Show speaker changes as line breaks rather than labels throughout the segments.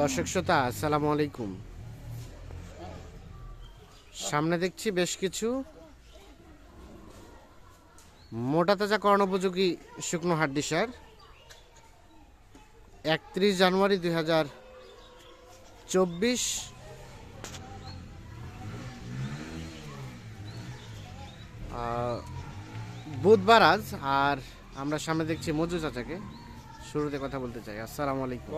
দর্শক শ্রোতা, আসসালামু আলাইকুম। সামনে দেখছি বেশ কিছু মোটা তাজা করণ উপযোগী শুকনো হাড্ডি সার। একত্রিশ জানুয়ারি দুই হাজার চব্বিশ। বুধবার আজ, আর আমরা সামনে দেখছি মজু চাচাকে। শুরুতে কথা বলতে চাই। আসসালামু আলাইকুম।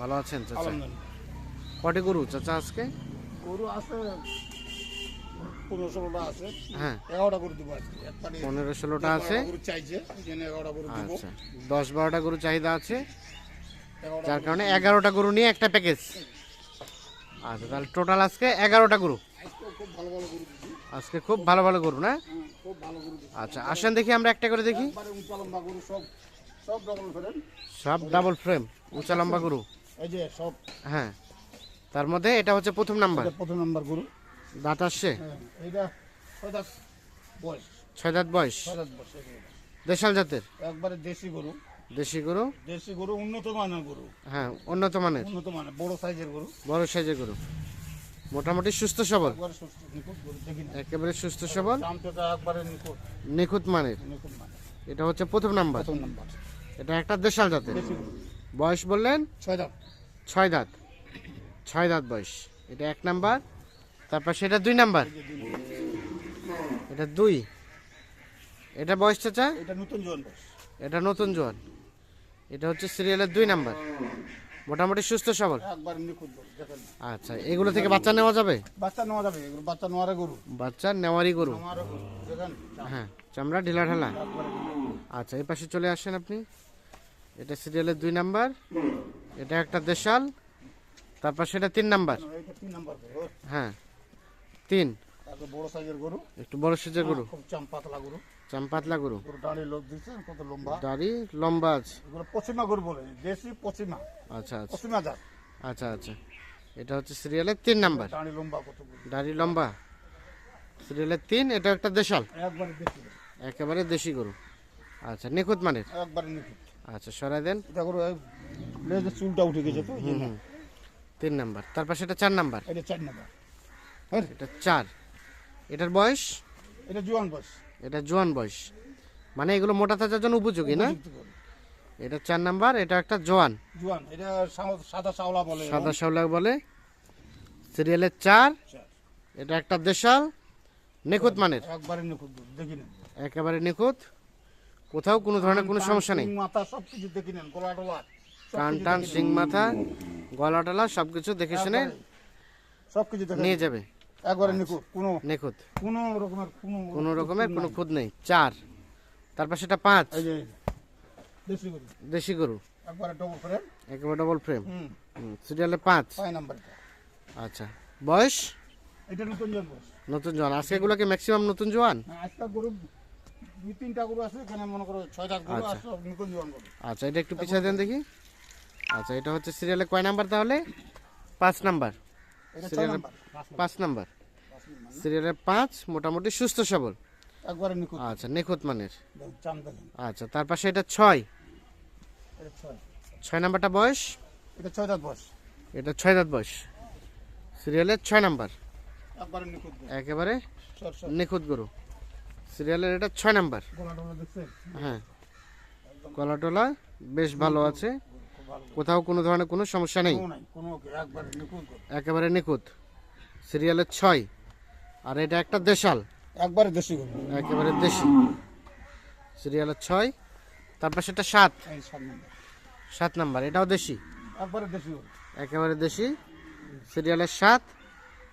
ভালো আছেন চাচা? কটে গরু চাচা আজকে?
গরু আছে পনেরো ষোলোটা আছে।
হ্যাঁ।
এগারোটা গরু দিব আজকে
পনেরো ষোলোটা আছে?
গরু চাইছে এগারোটা গরু দিব।
আচ্ছা। দশ বারোটা গরু চাহিদা আছে? যার কারণে এগারোটা গরু নিয়ে একটা প্যাকেজ আচ্ছা তাহলে টোটাল আজকে এগারোটা গরু।
খুব ভালো ভালো গরু
আজকে খুব ভালো ভালো গরু না? আচ্ছা আসেন দেখি আমরা একটা করে দেখি।
সব ডাবল
ফ্রেম উঁচা লম্বা গরু।
এই যে সব
হ্যাঁ। তার মধ্যে এটা হচ্ছে প্রথম নাম্বার।
প্রথম নাম্বার গরু।
দাঁত আসছে?
হ্যাঁ এইটা ছয় দাঁত বয়স।
ছয় দাঁত বয়স?
ছয় দাঁত বয়স
দেশাল জাতের?
একবারে দেশি গরু।
দেশি গরু?
দেশি গরু উন্নত মানের গরু।
হ্যাঁ উন্নত মানের।
উন্নত মানের বড় সাইজের গরু।
বড় সাইজের গরু। মোটামুটি সুস্থ সবল?
একেবারে সুস্থ
সবল?
একবারে নিখুঁত।
মানের। এটা হচ্ছে প্রথম নাম্বার।
প্রথম নাম্বার।
এটা একটা দেশাল জাতের। বয়স বললেন?
ছয় দাঁত।
ছয় দাঁত। ছয় দাঁত বয়স। এটা এক নাম্বার তারপর সেটা দুই নাম্বার। এটা দুই। এটা বয়স চাচা?
এটা নতুন জোয়ান
এটা নতুন জোয়ান। এটা হচ্ছে সিরিয়ালের দুই নাম্বার। মোটামুটি সুস্থ সবল। আচ্ছা এগুলো থেকে বাচ্চা নেওয়া যাবে?
বাচ্চা নেওয়া যাবে বাচ্চা নেওয়ারে গরু।
বাচ্চা নেওয়ারই গরু?
নেওয়ারে গরু দেখেন।
হ্যাঁ চামড়া ঢিলা ঢালা। আচ্ছা এই পাশে চলে আসেন আপনি। এটা সিরিয়ালের দুই নাম্বার। এটা একটা দেশাল তারপর সেটা তিন নাম্বার।
তিন নাম্বার
হ্যাঁ তিন।
বড় সাইজের গরু।
একটু বড় সাইজের গরু।
খুব গরু।
চাম্পাতলা গরু।
গরু দাঁড়ি লোক কত লম্বা।
দাড়ি লম্বা আছে।
পশ্চিমা গরু বলে দেশি পশ্চিমা
আচ্ছা আচ্ছা।
পশ্চিমা জাত।
আচ্ছা আচ্ছা। এটা হচ্ছে সিরিয়ালের তিন নাম্বার।
দাঁড়ি লম্বা কত
দাড়ি লম্বা। সিরিয়ালের তিন এটা একটা দেশাল।
একবারে দেশি
একেবারে দেশি গরু। আচ্ছা নিখুঁত মানের।
একবারে নিখুঁত।
আচ্ছা সরাই দেন।
গরু লেজের চুলটা উঠে গেছে তো
তিন নাম্বার। তারপর সেটা চার নাম্বার?
এটা চার নাম্বার। হ্যাঁ?
এটা চার। এটার বয়স?
এটা জোয়ান বয়স।
এটা জোয়ান বয়স। মানে এগুলো মোটা তাজার জন্য উপযোগী না? এটা চার নাম্বার এটা একটা জোয়ান।
জোয়ান এটা সাদা চাওলা বলে
সাদা শাওলা বলে। সিরিয়ালের চার। এটা একটা দেশাল। নিখুঁত মানের।
একবারে নিখুঁত দেখি
একেবারে নিখুঁত। কোথাও কোনো ধরনের কোনো সমস্যা নেই।
মাথা সব কিছু দেখি নেন গলা টলা
কান টান সিং মাথা গলা টলা সব কিছু দেখে শুনে
একবারে সব কিছু
নিয়ে যাবে।
একবারে নিখুঁত কোনো
নিখুঁত।
কোনো রকমের কোনো
কোনো রকমের কোনো খুদ নেই। চার। তারপর সেটা পাঁচ।
দেশি গরু।
দেশি গরু।
একবারে ডবল ফ্রেম
একেবারে ডবল ফ্রেম
হুম।
সিরিয়ালে পাঁচ। আচ্ছা বয়স?
এটা নতুন
জোয়ান আজকে এগুলোকে ম্যাক্সিমাম নতুন জোয়ান?
গরু দুই তিনটা গরু আছে এখানে মনে করো ছয় সাত গরু
আচ্ছা।
আছে নতুন
আচ্ছা এটা একটু পিছিয়ে দেন দেখি। আচ্ছা এটা হচ্ছে সিরিয়ালে কয় নাম্বার তাহলে? পাঁচ নাম্বার।
এটা ছয়
সিরিয়ালে
পাঁচ
নাম্বার।
নাম্বার।
সিরিয়ালে পাঁচ মোটামুটি সুস্থ সবল।
একবারে নিখুঁত।
আচ্ছা নিখুঁত মানের। আচ্ছা তার পাশে এটা ছয়।
ছয়।
ছয় নাম্বারটা বয়স?
এটা ছয় দাঁত বয়স।
এটা ছয় দাঁত বয়স। সিরিয়ালের ছয় নাম্বার।
একবারে নিখুঁত গরু।
সিরিয়ালের এটা ছয় নাম্বার। হ্যাঁ। গলা টলা বেশ ভালো আছে। কোথাও কোনো ধরনের কোনো সমস্যা নেই।
একবারে নিখুঁত।
একেবারে নিখুঁত সিরিয়ালের ছয়। আর এটা একটা দেশাল।
একবারে দেশি
একেবারে দেশি। সিরিয়ালের ছয়। তারপর সেটা সাত।
সাত নাম্বার।
এটাও দেশি।
একবারে দেশি
একেবারে দেশি। সিরিয়ালের সাত।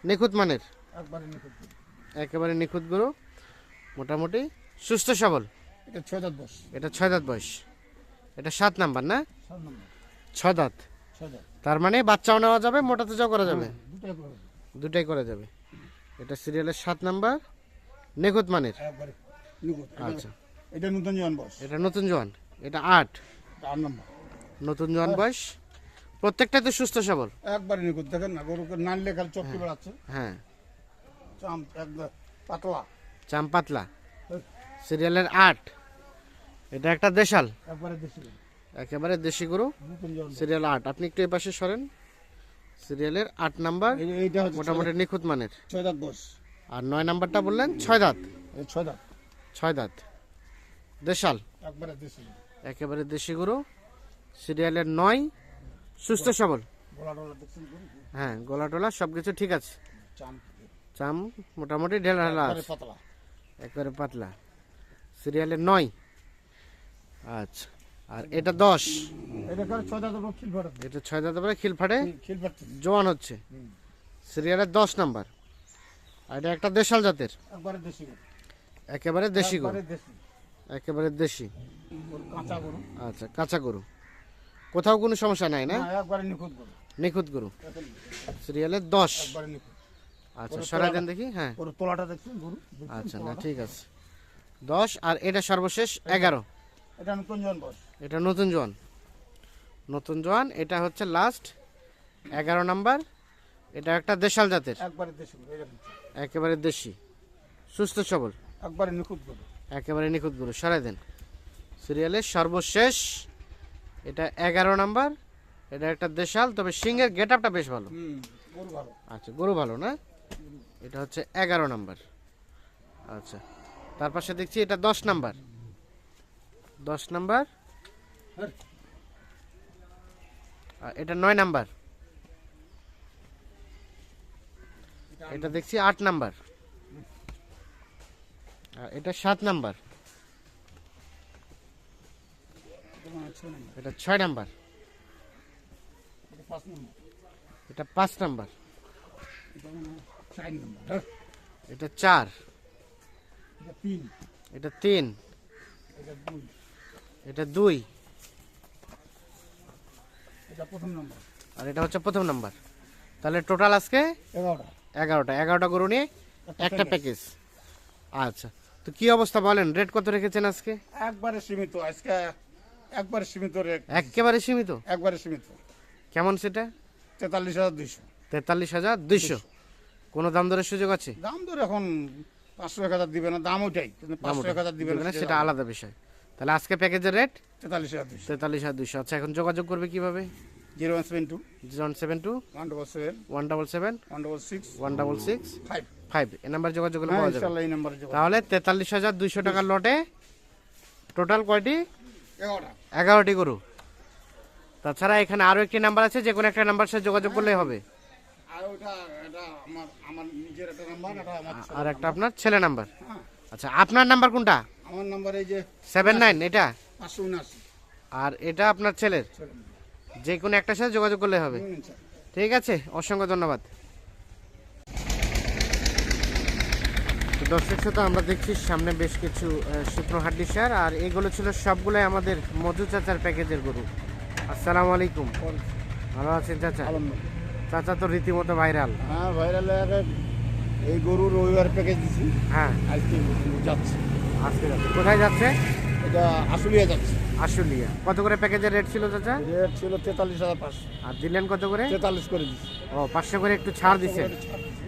নিখুঁত মানের।
একবারে নিখুঁত
একেবারে নিখুঁত গরু। মোটামুটি সুস্থ সবল।
এটা ছয় দাঁত বয়স।
এটা ছয় দাঁত বয়স। এটা সাত নাম্বার না? ছয় দাঁত। তার মানে বাচ্চাও নেওয়া যাবে মোটা তাজাও করা যাবে।
দুটাই করা
যাবে। এটা সিরিয়ালের সাত নাম্বার। নিখুঁত মানের? আচ্ছা।
এটা নতুন জোয়ান বয়স।
এটা নতুন জোয়ান। এটা আট।
এটা আট নাম্বার।
নতুন জোয়ান বয়স। প্রত্যেকটাতে সুস্থ সবল।
একবারে নিখুঁত। দেখেন না গরুকে নানলে খালি চটকে বেড়াচ্ছে।
হ্যাঁ।
চাম একদম পাতলা।
চাম পাতলা সিরিয়ালের আট। এটা একটা দেশাল।
একবারে দেশি গরু।
সিরিয়াল আট। আপনি একটু এ পাশে সরেন। সিরিয়ালের আট নাম্বার।
এইটা
মোটামুটি নিখুঁত মানের।
ছয় দাঁত
আর নয় নাম্বারটা বললেন ছয় দাঁত।
ছয় দাঁত।
ছয় দাঁত। দেশাল।
একেবারে দেশি
গরু। সিরিয়ালের নয়। সুস্থ সবল? হ্যাঁ গলা টলা সব কিছু ঠিক আছে।
চাম।
চাম মোটামুটি ঢেলা ঢেলা আছে। একবারে পাতলা। সিরিয়ালের নয়। আচ্ছা আর এটা দশ।
এটা ছয় দাঁত
পরে খিল ফাটে জোয়ান হচ্ছে। সিরিয়ালের দশ নাম্বার। আর এটা একটা দেশাল জাতের।
দেশি
একেবারে দেশি গরু।
একেবারে দেশি।
আচ্ছা কাঁচা গরু। কোথাও কোনো সমস্যা নাই না?
নিখুঁত গরু।
সিরিয়ালের দশ। আচ্ছা সরাই দেন দেখি হ্যাঁ।
গরু তোলাটা দেখছেন গরু
আচ্ছা না ঠিক আছে। দশ আর এটা সর্বশেষ এগারো।
এটা নতুন জন বয়স
এটা নতুন জোয়ান নতুন জোয়ান এটা হচ্ছে লাস্ট এগারো নাম্বার। এটা একটা দেশাল জাতের।
একবারে দেশি
একেবারে দেশি। সুস্থ সবল।
একবারে নিখুঁত গরু।
একেবারে নিখুঁত গরু সরাই দেন। সিরিয়ালের সর্বশেষ এটা এগারো নাম্বার। এটা একটা দেশাল তবে সিংহের গেট আপটা বেশ ভালো।
হুম গরু ভালো।
আচ্ছা গরু ভালো না? এটা হচ্ছে এগারো নাম্বার। আচ্ছা তার পাশে দেখছি এটা দশ নাম্বার। দশ নাম্বার। এটা নয় নাম্বার। এটা দেখছি আট নাম্বার। এটা সাত নাম্বার। এটা ছয় নাম্বার।
এটা পাঁচ নম্বর।
এটা
চার নম্বর।
এটা চার।
এটা তিন।
এটা তিন।
এটা দুই।
এটা দুই।
এটা প্রথম নম্বর।
আর এটা হচ্ছে প্রথম নাম্বার। তাহলে টোটাল আজকে
এগারোটা।
এগারোটা। এগারোটা গরু নিয়ে একটা প্যাকেজ আচ্ছা। তো কি অবস্থা বলেন? রেট কত রেখেছেন আজকে?
একবারে সীমিত। আজকে একবারে সীমিত রেট
একেবারে সীমিত?
একবারে সীমিত।
কেমন সেটা?
তেতাল্লিশ হাজার দুইশো।
তেতাল্লিশ হাজার দুইশো। কোনো দাম দরের সুযোগ আছে?
দাম ধর এখন পাঁচশো এক হাজার দিবে না দাম ওইটাই। পাঁচশো এক হাজার দিবে না
সেটা আলাদা। বিষয়। তাহলে আজকে প্যাকেজের রেট?
তেতাল্লিশ হাজার দুইশো।
তেতাল্লিশ হাজার দুশো আচ্ছা এখন যোগাযোগ করবে কীভাবে?
Zero one seven two.
Zero one seven two
one double seven.
One double seven
one double six.
One double six
five.
Five. এ নাম্বার যোগাযোগ করলে
হ্যাঁ
পাওয়া যাবে।
এই নাম্বারে যোগাযোগ।
তাহলে তেতাল্লিশ হাজার দুইশো টাকার লটে টোটাল কয়টি?
এগারোটা।
এগারোটি গরু। তাছাড়া এখানে আরও একটি নাম্বার আছে যে কোনো একটা নাম্বার সাথে যোগাযোগ করলেই হবে।
আর একটা
আপনার ছেলে নাম্বার
হ্যাঁ।
আচ্ছা আপনার নাম্বার কোনটা?
আমার নাম্বার এই যে
সেভেন নাইন এটা? আর এটা আপনার ছেলের? যে কোনো একটার সাথে যোগাযোগ করলে হবে। ঠিক আছে অসংখ্য ধন্যবাদ। তো দর্শক শ্রোতা আমরা দেখছি সামনে বেশ কিছু শুকনো হাড্ডি সার আর এগুলো ছিল সবগুলোই আমাদের মধু চাচার প্যাকেজের গরু। আসসালামু আলাইকুম। ভালো আছেন চাচা? চাচা তো রীতিমতো ভাইরাল
হ্যাঁ ভাইরাল এই গরু রবিবার প্যাকেজ দিছি।
হ্যাঁ।
আজকে যাচ্ছে।
আজকে যাচ্ছে। কোথায় যাচ্ছে?
এটা আশুলিয়া যাচ্ছে।
আশুলিয়া। কত করে প্যাকেজের রেট ছিল চাচা?
রেট ছিল তেতাল্লিশ হাজার পাঁচশো।
আর দিলেন কত করে?
তেতাল্লিশ করে দিচ্ছি
ও পাঁচশো করে একটু ছাড় দিচ্ছেন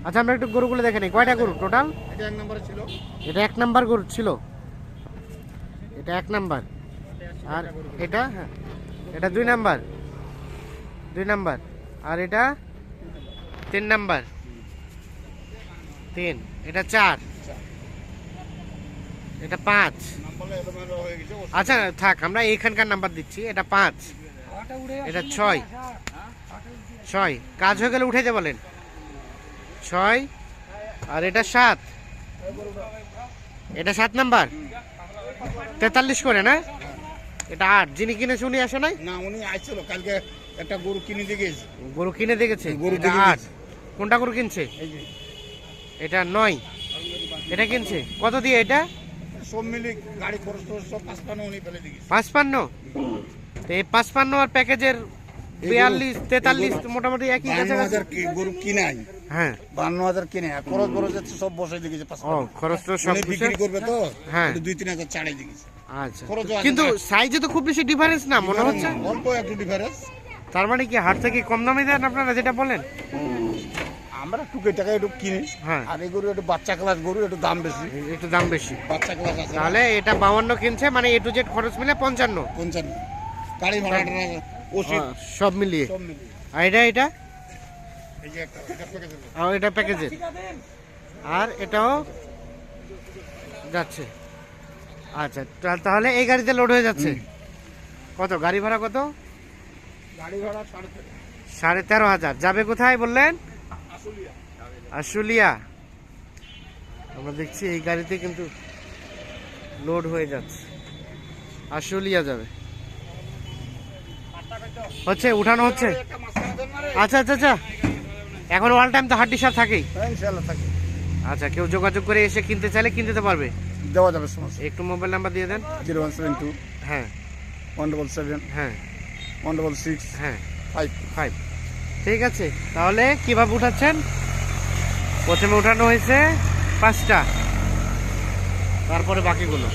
আচ্ছা আমরা একটু গরুগুলো দেখে নিই। কয়টা গরু টোটাল
এটা এক নম্বরে ছিল।
এটা এক নাম্বার গরু ছিল। এটা এক নাম্বার। আর এটা? হ্যাঁ। এটা দুই নাম্বার। দুই নাম্বার। আর এটা? তিন নাম্বার। তিন। এটা চার। এটা পাঁচ। আচ্ছা থাক আমরা এইখানকার নাম্বার দিচ্ছি। এটা পাঁচ। এটা ছয়। ছয়। কাজ হয়ে গেলে উঠে যা বলেন। ছয়। আর এটা সাত। এটা সাত নাম্বার। তেতাল্লিশ করে না? এটা আট। যিনি কিনেছে উনি আসে নাই?
না উনি আসছিল। কালকে একটা গরু কিনে দিয়ে গেছে।
গরু কিনে দেখেছে
গরু
আট। কোনটা গরু কিনছে? এটা নয়। এটা কিনছে? কত দিয়ে এটা?
পাঁচপান্ন
তো এই পাঁচপান্ন আর প্যাকেজের বিয়াল্লিশ তেতাল্লিশ মোটামুটি একই
হাজার কি- গরু কিনাই?
হ্যাঁ।
বান্ন হাজার কিনে। খরচ সব বসে পাঁচপান্ন।
খরচ তো সব
বিক্রি করবে তো?
হ্যাঁ।
দুই তিন হাজার
আচ্ছা। কিন্তু সাইজে তো খুব বেশি ডিফারেন্স না মনে হচ্ছে?
অল্প একটু ডিফারেন্স
তার মানে কি হাট থেকে কম দামে দেন আপনারা যেটা বলেন?
আমরা টুকে টাকা একটু কিনি।
হ্যাঁ।
আর এই গরু একটু বাচ্চা ক্লাস গরু একটু দাম বেশি।
একটু দাম বেশি।
বাচ্চা ক্লাস আছে।
তাহলে এটা বাউান্ন কিনছে মানে এ টু জেড খরচ মিলে পঞ্চান্ন।
পঞ্চান্ন। গাড়ি ভাড়া ওষুধ
হ্যাঁ, সব মিলিয়ে।
সব মিলিয়ে।
আর এটা এটা? আর এটা প্যাকেজের আর এটাও যাচ্ছে। আচ্ছা তাহলে এই গাড়িতে লোড হয়ে যাচ্ছে। কত? গাড়ি ভাড়া কত?
গাড়ি ভাড়া সাড়ে তেরো
হাজার। যাবে কোথায় বললেন? আশুলিয়া আমরা দেখছি এই গাড়িতে কিন্তু লোড হয়ে যাচ্ছে। আশুলিয়া যাবে। হচ্ছে উঠানো হচ্ছে। আচ্ছা আচ্ছা আচ্ছা। এখন অল টাইম তো হাড্ডি সার থাকেই।
হ্যাঁ, থাকে।
আচ্ছা কেউ যোগাযোগ করে এসে কিনতে চাইলে কিনতে পারবে।
দেওয়া যাবে সমস্যা।
একটু মোবাইল নাম্বার দিয়ে দেন।
জিরো ওয়ান সেভেন টু
হ্যাঁ।
ওয়ান ডবল সেভেন
হ্যাঁ।
ওয়ান ডবল সিক্স
হ্যাঁ।
ফাইভ।
ফাইভ। ঠিক আছে তাহলে কীভাবে উঠাচ্ছেন? প্রথমে উঠানো হয়েছে পাঁচটা তারপরে বাকিগুলো।